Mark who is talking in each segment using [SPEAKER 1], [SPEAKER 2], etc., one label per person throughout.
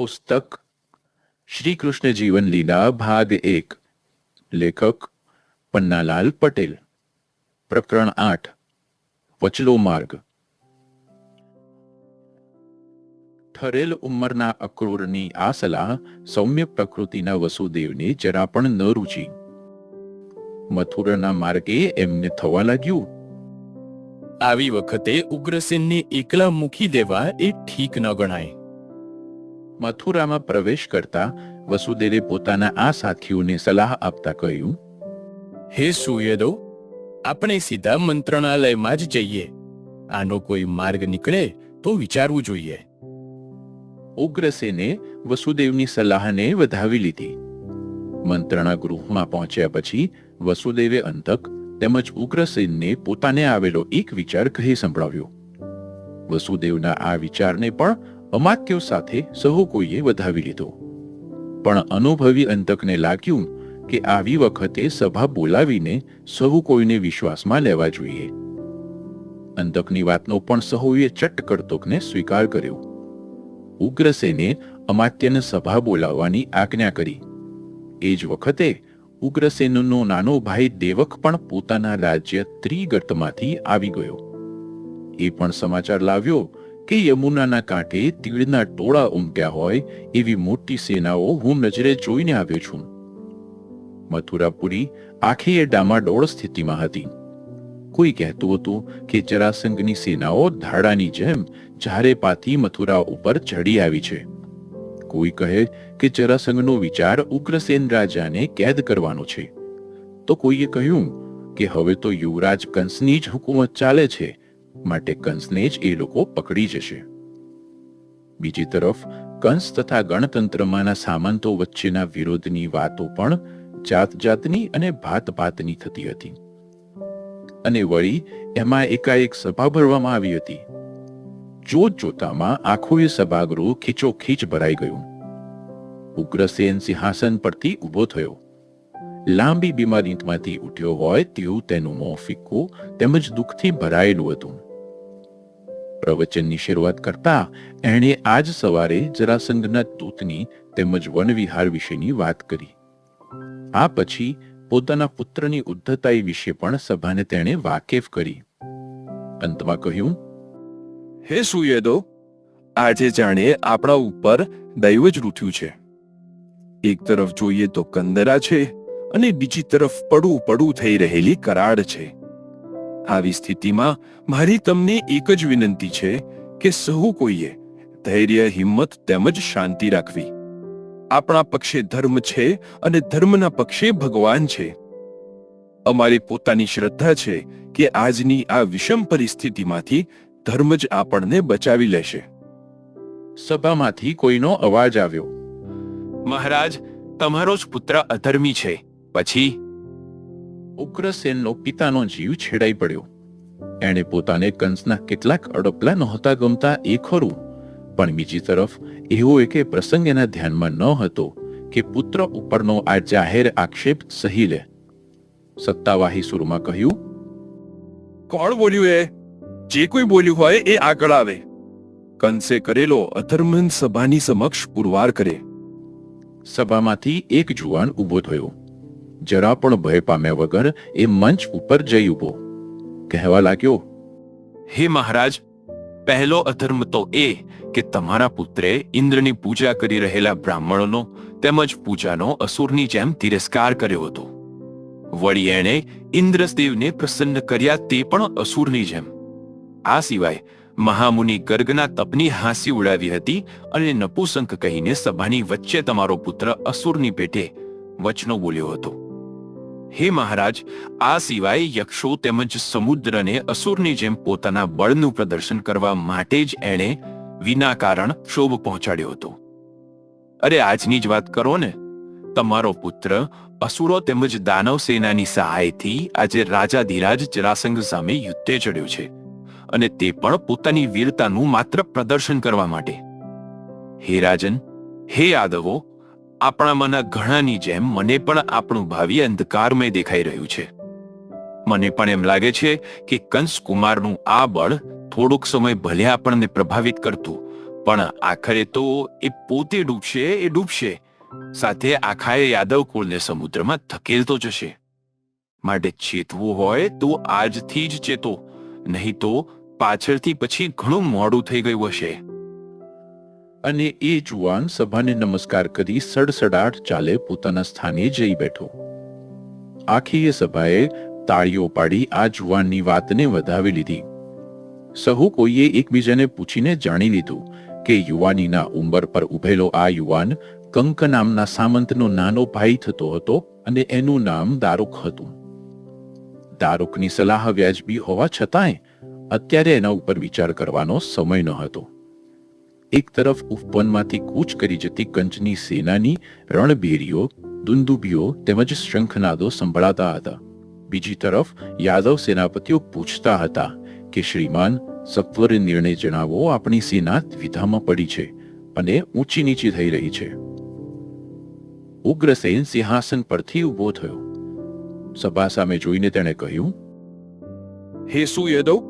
[SPEAKER 1] પુસ્તક શ્રી કૃષ્ણ જીવન લીલા ભાગ એક, લેખક પન્નાલાલ પટેલ, પ્રકરણ આઠ, વચલો માર્ગ. ઠરેલ ઉંમરના અક્રૂરની આ સલાહ સૌમ્ય પ્રકૃતિના વસુદેવને જરા પણ ન રૂચી. મથુરાના માર્ગે એમને થવા લાગ્યું.
[SPEAKER 2] આવી વખતે ઉગ્રસેનને એકલા મૂકી દેવા એ ઠીક ન ગણાય.
[SPEAKER 1] મથુરામાં પ્રવેશ કરતા વસુદેવે પોતાના આ સાથીઓને સલાહ આપતા કહ્યું,
[SPEAKER 2] હે સુયદો આપણે સીધા મંત્રણાલયમાં જ જઈએ. આનો કોઈ માર્ગ નીકળે તો વિચારવું જોઈએ.
[SPEAKER 1] ઉગ્રસેને વસુદેવની સલાહને વધાવી લીધી. મંત્રણા ગૃહમાં પહોંચ્યા પછી વસુદેવે અંતક તેમજ ઉગ્રસેનને પોતાને આવેલો એક વિચાર કહી સંભળાવ્યો. વસુદેવના આ વિચારને પણ અમાત્યો સાથે સહુ કોઈએ વધાવી લીધો. પણ અનુભવી અંતકને લાગ્યું કે આવી વખતે સભા બોલાવીને સહુ કોઈને વિશ્વાસમાં લેવા જોઈએ. અંતકની વાતનો પણ સહુએ ચટ કરતોકને સ્વીકાર કર્યો. ઉગ્રસેને અમાત્યને સભા બોલાવવાની આજ્ઞા કરી. એ જ વખતે ઉગ્રસેનનો નાનો ભાઈ દેવક પણ પોતાના રાજ્ય ત્રિગર્તમાંથી આવી ગયો. એ પણ સમાચાર લાવ્યો કે યમુનાના કાંઠે તીડના ટોળા ઉમટ્યા હોય એવી મોટી સેનાઓ હું નજરે જોઈને આવ્યો છું. મથુરાપુરી આખી એ ડામાડોળ સ્થિતિમાં હતી. કોઈ કહેતું હતું કે જરાસંઘની સેનાઓ ધાડાની જેમ ચારે પાથી મથુરા ઉપર ચડી આવી છે. કોઈ કહે કે જરાસંઘનો વિચાર ઉગ્રસેન રાજાને કેદ કરવાનો છે. તો કોઈએ કહ્યું કે હવે તો યુવરાજ કંસની જ હુકુમત ચાલે છે માટે કંસને જ એ લોકો પકડી જશે. બીજી તરફ, કંસ તથા ગણતંત્રમાંના સામંતો વચ્ચેના વિરોધની વાતો પણ જાત જાતની અને ભાત ભાતની થતી હતી. અને વળી એમાં એકાએક સભા ભરવામાં આવી હતી. જોત જોતામાં આખું એ સભાગૃહ ખીચોખીચ ભરાઈ ગયું. ઉગ્રસેન સિંહાસન પરથી ઊભો થયો. લાંબી બીમારીમાંથી ઉઠ્યો હોય તેવું તેનું મોં ફિક્કું તેમજ દુઃખથી ભરાયેલું હતું. પ્રવચનની શરૂઆત કરતા એણે આજ સવારે જરાસંઘના દૂતની તેમજ વનવિહાર વિશેની વાત કરી. આ પછી પોતાના પુત્રની ઉદ્ધતાઈ વિશે પણ સભાને તેણે વાકેફ કરી. અંતમાં કહ્યું,
[SPEAKER 2] હે સુયેદો આજે જાણે આપણા ઉપર દૈવ જ રૂઠ્યું છે. એક તરફ જોઈએ તો કંદરા છે અને બીજી તરફ પડું પડું થઈ રહેલી કરાડ છે. આવી સ્થિતિમાં મારી તમને એક જ વિનંતી છે કે સહુ કોઈએ ધૈર્ય હિંમત તેમજ શાંતિ રાખવી. આપણા પક્ષે ધર્મ છે અને ધર્મના પક્ષે ભગવાન છે. અમારી પોતાની શ્રદ્ધા છે કે આજની આ વિષમ પરિસ્થિતિમાંથી ધર્મ જ આપણને બચાવી લેશે.
[SPEAKER 1] સભામાંથી કોઈનો અવાજ આવ્યો.
[SPEAKER 2] મહારાજ તમારો જ પુત્ર અધર્મી છે. પછી?
[SPEAKER 1] ઉગ્રસેનનો પિતાનો જીવ છેડાઈ પડ્યો. એણે પોતાને કંસના કેટલાક અડપલા નહોતા ગમતા એ ખરું. પણ બીજી તરફ એવો એકે પ્રસંગ એના ધ્યાનમાં ન હતો કે પુત્ર ઉપરનો આ જાહેર આક્ષેપ સહી લે. સત્તાવાહી સુરમાં કહ્યું
[SPEAKER 2] કોણ બોલ્યું એ? જે કોઈ બોલ્યું હોય એ આગળ આવે. કંસે કરેલો અધર્મન સભાની સમક્ષ પુરવાર કરે.
[SPEAKER 1] સભામાંથી એક જુવાન ઊભો થયો. જરા પણ ભય પામ્યા વગર એ મંચ ઉપર જઈ ઊભો. કહેવા લાગ્યો,
[SPEAKER 2] હે મહારાજ, પહેલો અધર્મ તો એ કે તમારા પુત્રે ઇન્દ્રની પૂજા કરી રહેલા બ્રાહ્મણોનો તેમજ પૂજાનો અસુરની જેમ તિરસ્કાર કર્યો હતો. વળી એણે ઇન્દ્રદેવને પ્રસન્ન કર્યા તે પણ અસુરની જેમ. આ સિવાય મહામુનિ ગર્ગના તપની હાંસી ઉડાવી હતી અને નપુસંક કહીને સભાની વચ્ચે તમારો પુત્ર અસુરની પેટે વચનો બોલ્યો હતો. હે મહારાજ, આ સિવાય યક્ષો તેમજ સમુદ્રને અસુરની જેમ પોતાના બળનું પ્રદર્શન કરવા માટે જ એણે વિના કારણ શોભ પહોંચાડ્યો હતો. અરે, આજની જ વાત કરો ને. તમારો પુત્ર અસુરો તેમજ દાનવ સેનાની સહાયથી આજે રાજા ધીરાજ જરાસંઘ સામે યુદ્ધે ચડ્યો છે અને તે પણ પોતાની વીરતાનું માત્ર પ્રદર્શન કરવા માટે. હે રાજન, હે યાદવો આપણામાંના ઘણાની જેમ મને પણ આપણું ભાવિ અંધકારમય દેખાઈ રહ્યું છે. મને પણ એમ લાગે છે કે કંસ કુમારનું આ બળ થોડોક સમય ભલે આપણને પ્રભાવિત કરતું, પણ આખરે તો એ પોતે ડૂબશે, એ ડૂબશે. સાથે આખાએ યાદવ કુળને સમુદ્રમાં ધકેલતો જશે. માટે ચેતવું હોય તો આજથી જ ચેતો, નહીં તો પાછળથી પછી ઘણું મોડું થઈ ગયું હશે.
[SPEAKER 1] અને એ જુવાન સભાને નમસ્કાર કરી સડસડાટ ચાલે પોતાના સ્થાને જઈ બેઠો. આખી એ સભાએ તાળીઓ પાડી આ જુવાનની વાતને વધાવી લીધી. સહુ કોઈએ એકબીજાને પૂછીને જાણી લીધું કે યુવાનીના ઉંબર પર ઉભેલો આ યુવાન કંક નામના સામંતનો નાનો ભાઈ થતો હતો અને એનું નામ દારૂક હતું. દારૂકની સલાહ વ્યાજબી હોવા છતાંય અત્યારે એના ઉપર વિચાર કરવાનો સમય ન હતો એક તરફ ઉપવનમાંથી કૂચ કરી જતી કંચની સેનાની રણભેરીઓ દુંદુબીઓ તેમજ શંખનાદો સંભળાતા હતા. બીજી તરફ યાદવ સેનાપતિઓ પૂછતા હતા કે, શ્રીમાન, સત્વરે નિર્ણય જણાવો, આપણી સેના દ્વિધામાં પડી છે અને ઊંચી નીચી થઈ રહી છે. ઉગ્રસેન સિંહાસન પરથી ઊભો થયો. સભા સામે જોઈને તેણે કહ્યું,
[SPEAKER 3] હે સુયદવ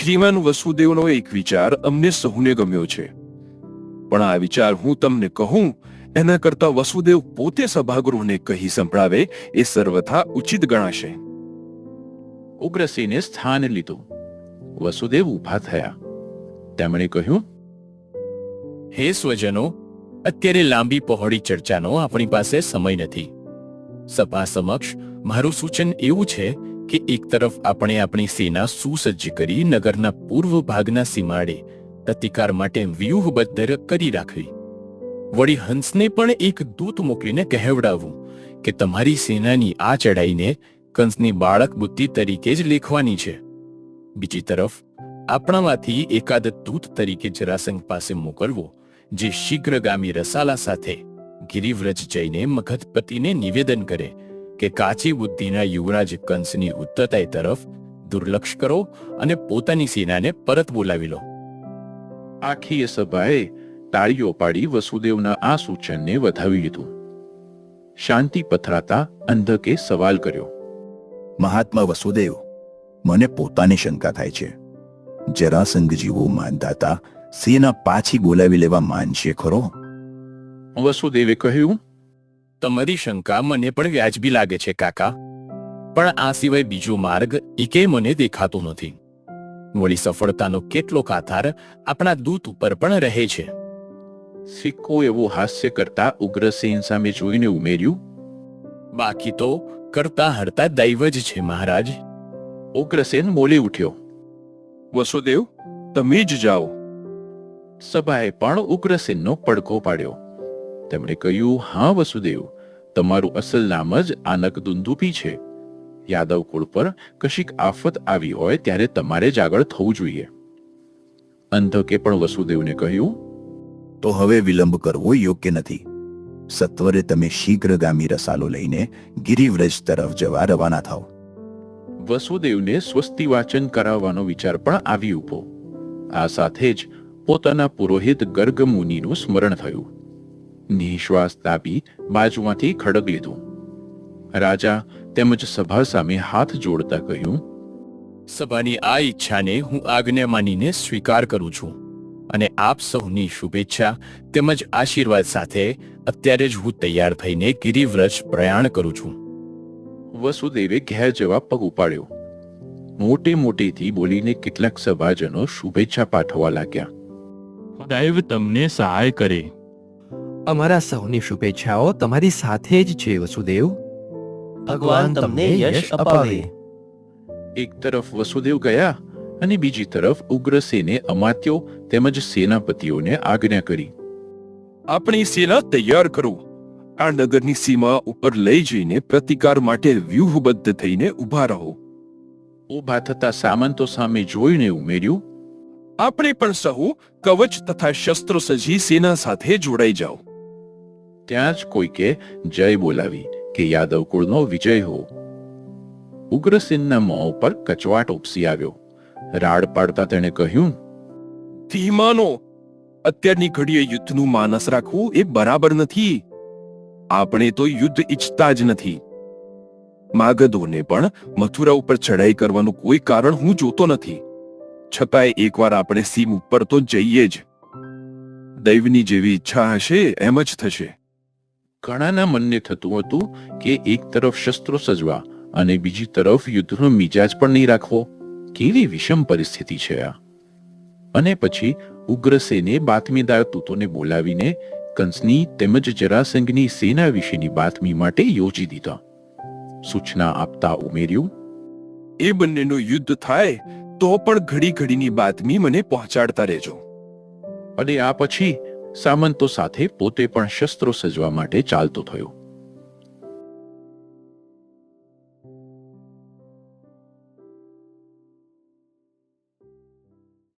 [SPEAKER 3] શ્રીમાન વસુદેવનો એક વિચાર અમને સહુને ગમ્યો છે. પણ આ વિચાર હું તમને કહું, એના કરતા વસુદેવ પોતે સભાગૃહને કહી સંભળાવે, એ સર્વથા ઉચિત ગણાશે.
[SPEAKER 1] ઉગ્રસિંહને સ્થાન લીધું. વસુદેવ ઊભા થયા. તેમણે કહ્યું,
[SPEAKER 4] હે સ્વજનો, અત્યારે લાંબી પહોળી ચર્ચાનો આપણી પાસે સમય નથી. સભા સમક્ષ મારું સૂચન એવું છે કે એક તરફ આપણે આપણી સેના સુસજ્જ કરી નગરના પૂર્વ ભાગના સીમાડે પ્રતિકાર માટે વ્યૂહબદ્ધ કરી રાખવી. વળી હંસને પણ એક દૂત મોકલીને કહેવડાવવું કે તમારી સેનાની આ ચડાઈને કંસની બાળક બુદ્ધિ તરીકે જ લેખવાની છે. બીજી તરફ, આપણામાંથી એકાદ દૂત તરીકે જરાસંઘ પાસે મોકલવો, જે શીઘ્રગામી રસાલા સાથે ગિરિવ્રજ જઈને મગધપતિને નિવેદન કરે કે કાચી બુદ્ધિના યુવરાજ કંસની ઉત્તતાઈ તરફ દુર્લક્ષ કરો અને પોતાની સેનાને પરત બોલાવી લો.
[SPEAKER 1] આખી એ સભાએ તાળીઓ પાડી વસુદેવના આ સૂચનને વધાવી લીધું. શાંતિ પથરાતા અંધકે સવાલ કર્યો.
[SPEAKER 5] મહાત્મા વસુદેવ મને પોતાની શંકા થાય છે. જરાસંઘ જીવો માનદાતા સેના પાછી બોલાવી લેવા માનશે ખરો?
[SPEAKER 1] વસુદેવે કહ્યું
[SPEAKER 4] તમારી શંકા મને પણ વ્યાજબી લાગે છે કાકા. પણ આ સિવાય બીજો માર્ગ એકે મને દેખાતો નથી. વળી સફળતાનો કેટલોક આધાર આપણા દૂત ઉપર પણ રહે છે.
[SPEAKER 1] સિક્કો એવું હાસ્ય કરતા ઉગ્રસેન સામે જોઈને ઉમેર્યું
[SPEAKER 4] બાકી તો કરતા હરતા દૈવ જ છે મહારાજ.
[SPEAKER 1] ઉગ્રસેન બોલી ઉઠ્યો
[SPEAKER 3] વસુદેવ તમે જ જાઓ.
[SPEAKER 1] સભાએ પણ ઉગ્રસેનનો પડઘો પાડ્યો. તેમણે કહ્યું હા વસુદેવ તમારું અસલ નામ જ આનક દુંદુપી છે. યાદવ કુળ પર કશીક આફત આવી હોય ત્યારે તમારે જ આગળ થવું જોઈએ. અંધકે પણ વસુદેવને કહ્યું
[SPEAKER 5] તો હવે વિલંબ કરવો યોગ્ય નથી. સત્વરે તમે શીઘ્રગામી રસાલો લઈને ગિરિવ્રજ તરફ જવા રવાના થાઓ.
[SPEAKER 1] વસુદેવને સ્વસ્તિ વાચન કરાવવાનો વિચાર પણ આવી ઊભો આ સાથે જ પોતાના પુરોહિત ગર્ગ મુનિનું સ્મરણ થયું. નિશ્વાસ દાબી બાજુમાંથી ખડગ લીધું. રાજા તેમજ સભા સામે હાથ જોડતા કહ્યું
[SPEAKER 4] સભાની આ ઈચ્છાને હું આજ્ઞા માનીને સ્વીકાર કરું છું અને આપ સૌની શુભેચ્છા તેમજ આશીર્વાદ સાથે અત્યારે જ હું તૈયાર થઈને ગિરિવ્રજ પ્રયાણ કરું છું.
[SPEAKER 1] વસુદેવે ઘેર જવા પગ ઉપાડ્યો. મોટે મોટેથી બોલીને કેટલાક સભાજનો શુભેચ્છા પાઠવવા લાગ્યા.
[SPEAKER 6] દૈવ તમને સહાય કરે.
[SPEAKER 7] અમારા સૌની શુભેચ્છાઓ તમારી સાથે જ છે વસુદેવ.
[SPEAKER 8] ભગવાન તમને યશ અપાવે.
[SPEAKER 1] એક તરફ વસુદેવ ગયા અને બીજી તરફ ઉગ્રસેને અમાત્યો તેમજ સેનાપતિઓને આજ્ઞા કરી.
[SPEAKER 3] આપણી સેના તૈયાર કરો. આ નગરની સીમા ઉપર લઈ જઈને પ્રતિકાર માટે વ્યૂહબદ્ધ થઈને ઊભા રહો.
[SPEAKER 1] ઊભા થતા સામંતો સામે જોઈને ઉમેર્યું
[SPEAKER 3] આપણે પણ સહુ કવચ તથા શસ્ત્રો સજી સેના સાથે જોડાઈ જાઓ.
[SPEAKER 1] ત્યાં જ કોઈકે જય બોલાવી. કે યાદવ કુળનો વિજય હો. ઉગ્રસેનના મોં ઉપર કચવાટ ઉપસી આવ્યો. રાડ પાડતા તેણે કહ્યું,
[SPEAKER 3] ધીમાનો, અત્યારની ઘડીએ યુદ્ધનું માનસ રાખવું એ બરાબર નથી. આપણે તો યુદ્ધ ઈચ્છતા જ નથી. માગધોને પણ મથુરા ઉપર ચડાઈ કરવાનું કોઈ કારણ હું જોતો નથી. છતાંય એકવાર આપણે સીમ ઉપર તો જઈએ જ. દૈવની જેવી ઈચ્છા હશે એમ જ થશે.
[SPEAKER 1] ઘણાના મનને થતું હતું કે એક તરફ શસ્ત્રો સજવા અને બીજી તરફ યુદ્ધનો મિજાજ પણ નહીં રાખવો. કેવી વિષમ પરિસ્થિતિ છે આ. અને પછી ઉગ્રસેને બાતમીદાર તૂતોને બોલાવીને કંસની તેમજ જરાસંઘની સેના વિશેની બાતમી માટે યોજી દીધા. સૂચના આપતા ઉમેર્યું,
[SPEAKER 3] એ બંનેનું યુદ્ધ થાય તો પણ ઘડી ઘડીની બાતમી મને પહોંચાડતા રહેજો.
[SPEAKER 1] અને આ પછી સામંતો સાથે પોતે પણ શસ્ત્રો સજવા માટે ચાલતો થયો.